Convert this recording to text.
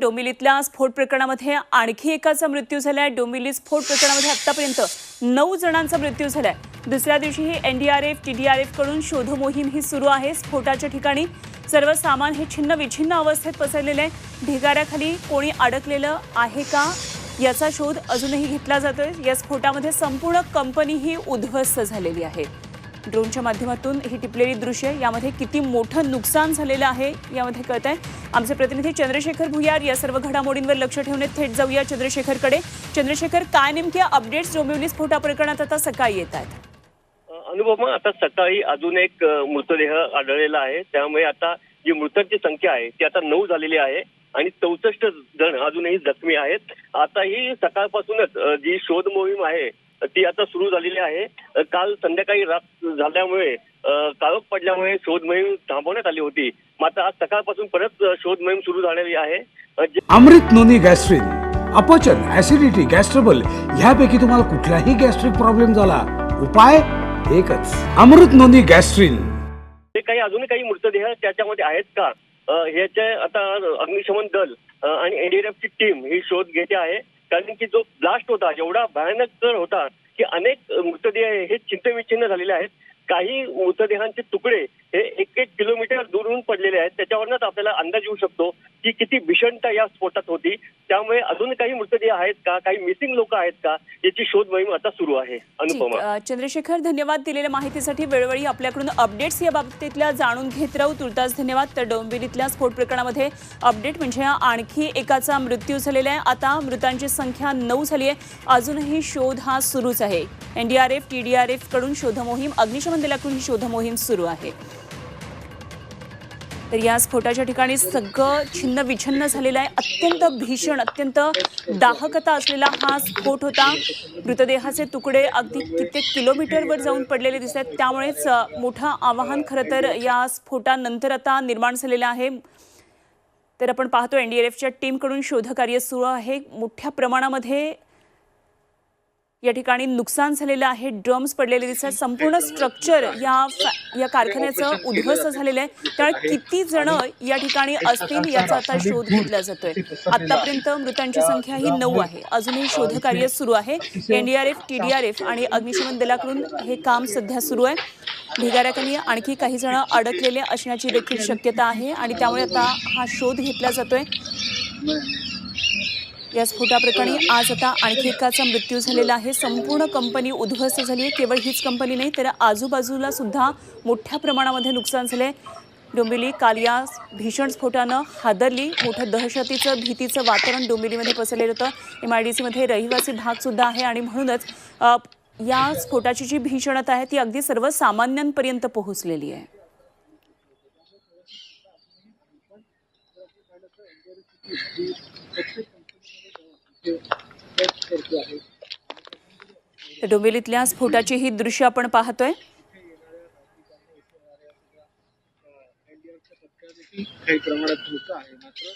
डोंबिवलीतल्या स्फोट प्रकरणामध्ये आणखी एकाचा मृत्यू झालाय. डोंबिवली स्फोट प्रकरणामध्ये आतापर्यंत नऊ जणांचा मृत्यू झालाय. दुसऱ्या दिवशीही एनडीआरएफ टीडीआरएफकडून शोध मोहीम ही सुरू आहे. स्फोटाच्या ठिकाणी सर्व सामान हे छिन्न विछिन्न अवस्थेत पसरलेलं आहे. ढिगाऱ्याखाली कोणी अडकलेलं आहे का याचा शोध अजूनही घेतला जातोय. या स्फोटामध्ये संपूर्ण कंपनी ही उद्ध्वस्त झालेली आहे. ड्रोनच्या माध्यमातून ही टिपलेली दृश्य यामध्ये किती मोठं नुकसान झालेलं आहे यामध्ये कळत आहे आमचे प्रतिनिधी चंद्रशेखर भुयार या सर्व घडामोडींवर लक्ष ठेवण्यात थेट जाऊया चंद्रशेखरकडे. चंद्रशेखर काय नेमक्या अपडेट्स डोंबिवली स्फोटा प्रकरणात आता सकाळी येत आहेत? अनुपमा आता सकाळी अजून एक मृतदेह आढळलेला आहे. त्यामुळे आता जी मृतांची संख्या आहे ती आता नऊ झालेली आहे आणि चौसष्ट जण अजूनही जखमी आहेत. आता ही सकाळपासूनच जी शोध मोहीम आहे ती आता सुरू झालेली आहे. काल संध्याकाळी रात झाल्यामुळे काळोख पडल्यामुळे शोध मोहीम थांबवण्यात आली होती. मात्र आज सकाळपासून परत शोध मोहीम सुरू झालेली आहे. अमृत नोनी गॅस्ट्रिन अपचन ऍसिडिटी गॅस्ट्रबल ह्यापैकी तुम्हाला कुठलाही गॅस्ट्रिक प्रॉब्लेम झाला उपाय एकच अमृत नोनी गॅस्ट्रिन. ते काही अजूनही काही मृतदेह त्याच्यामध्ये आहेत का? ह्याचे आता अग्निशमन दल आणि एनडीआरएफची टीम ही शोध घेते आहे. कारण की जो ब्लास्ट होता एवढा भयानक जर होता की अनेक मृतदेह हे चिंतविच्छिन्न झालेले आहेत. काही मृतदेहांचे तुकडे हे एक एक किलोमीटर दूरहून पडलेले आहेत. त्याच्यावरच आपल्याला अंदाज येऊ शकतो की किती भीषणता या स्फोटात होती. त्यामुळे अजून काही मृतदेह आहेत का? काही मिसिंग लोक आहेत का? याची शोध मोहीम आता सुरू आहे. अनुपमा. चंद्रशेखर धन्यवाद दिलेल्या माहितीसाठी वेळोवेळी आपल्याकडून अपडेट्स या बाबतीतल्या जाणून घेत राहू. तुर्तास धन्यवाद. तर डोंबिवलीतल्या स्फोट प्रकरणामध्ये अपडेट म्हणजे आणखी एकाचा मृत्यू झालेला आहे. आता मृतांची संख्या नऊ झाली आहे. अजूनही शोध हा सुरूच आहे. एनडीआरएफ टीडीआरएफकडून शोध मोहीम अग्निशमन दलाकडून ही शोध मोहीम सुरू आहे. तर या स्फोटाच्या ठिकाणी सगळं छिन्न विछिन्न झालेलं आहे. अत्यंत भीषण अत्यंत दाहकता असलेला हा स्फोट होता. मृतदेहाचे तुकडे अगदी कित्येक किलोमीटरवर जाऊन पडलेले दिसत आहेत. त्यामुळेच मोठं आव्हान खरं तर या स्फोटानंतर आता निर्माण झालेलं आहे. तर आपण पाहतो एन डी आर एफच्या टीमकडून शोधकार्य सुरू आहे. मोठ्या प्रमाणामध्ये या ठिकाणी नुकसान झालेलं आहे ड्रम्स पडलेले दिसतात. संपूर्ण स्ट्रक्चर या या कारखान्याचं उद्ध्वस्त झालेलं आहे. त्यामुळे किती जण या ठिकाणी असतील याचा आता शोध घेतला जातोय. आतापर्यंत मृतांची संख्या ही नऊ आहे. अजूनही शोधकार्य सुरू आहे. एनडीआरएफ टीडीआरएफ आणि अग्निशमन दलाकडून हे काम सध्या सुरू आहे. ढिगाऱ्याखाली आणखी काही जण अडकलेले असण्याची देखील शक्यता आहे आणि त्यामुळे आता हा शोध घेतला जातोय. या स्फोटाप्रकरणी आज आता आणखी एकाचा मृत्यू झालेला आहे. संपूर्ण कंपनी उद्ध्वस्त झाली आहे. केवळ हीच कंपनी नाही तर आजूबाजूला सुद्धा मोठ्या प्रमाणामध्ये नुकसान झालंय. डोंबिवली काल या भीषण स्फोटानं हादरली. मोठं दहशतीचं भीतीचं वातावरण डोंबिवलीमध्ये पसरलेलं होतं. एम आय डी सीमध्ये रहिवासी भागसुद्धा आहे आणि म्हणूनच या स्फोटाची जी भीषणता आहे ती अगदी सर्वसामान्यांपर्यंत पोहोचलेली आहे. डोंबिवलीतल्या स्फोटाची ही दृश्य आपण पाहतोय. काही प्रमाणात धोका आहे मात्र